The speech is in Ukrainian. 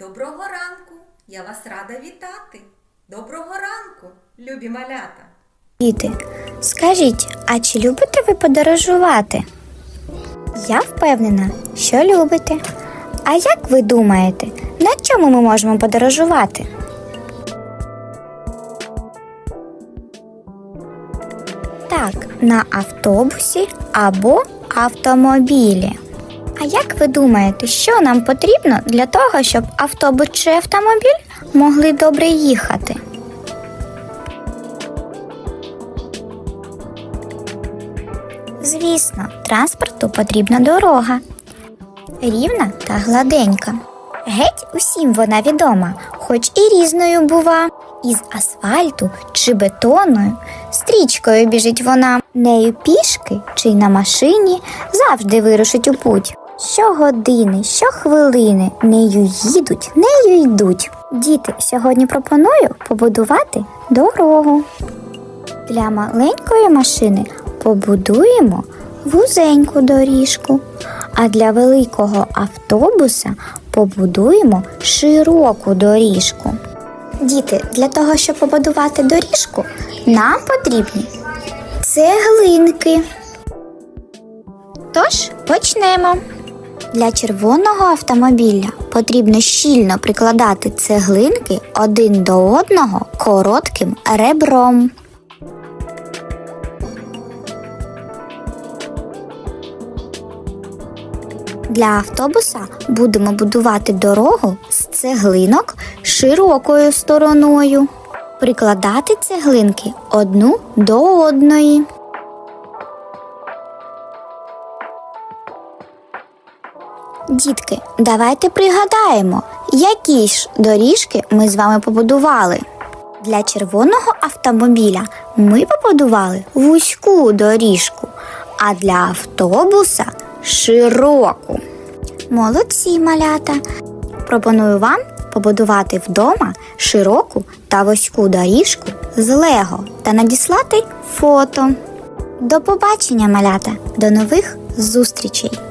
Доброго ранку! Я вас рада вітати. Доброго ранку, любі малята! Діти, скажіть, а чи любите ви подорожувати? Я впевнена, що любите. А як ви думаєте, на чому ми можемо подорожувати? Так, на автобусі або автомобілі. А як ви думаєте, що нам потрібно для того, щоб автобус чи автомобіль могли добре їхати? Звісно, транспорту потрібна дорога. Рівна та гладенька. Геть усім вона відома, хоч і різною бува. Із асфальту чи бетонною, стрічкою біжить вона. Нею пішки чи й на машині завжди вирушить у путь. Щогодини, щохвилини нею їдуть, нею йдуть. Діти, сьогодні пропоную побудувати дорогу. Для маленької машини побудуємо вузеньку доріжку, а для великого автобуса побудуємо широку доріжку. Діти, для того, щоб побудувати доріжку, нам потрібні цеглинки. Тож почнемо. Для червоного автомобіля потрібно щільно прикладати цеглинки один до одного коротким ребром. Для автобуса будемо будувати дорогу з цеглинок широкою стороною. Прикладати цеглинки одну до одної. Дітки, давайте пригадаємо, які ж доріжки ми з вами побудували. Для червоного автомобіля ми побудували вузьку доріжку, а для автобуса широку. Молодці малята! Пропоную вам побудувати вдома широку та вузьку доріжку з Лего та надіслати фото. До побачення, малята! До нових зустрічей!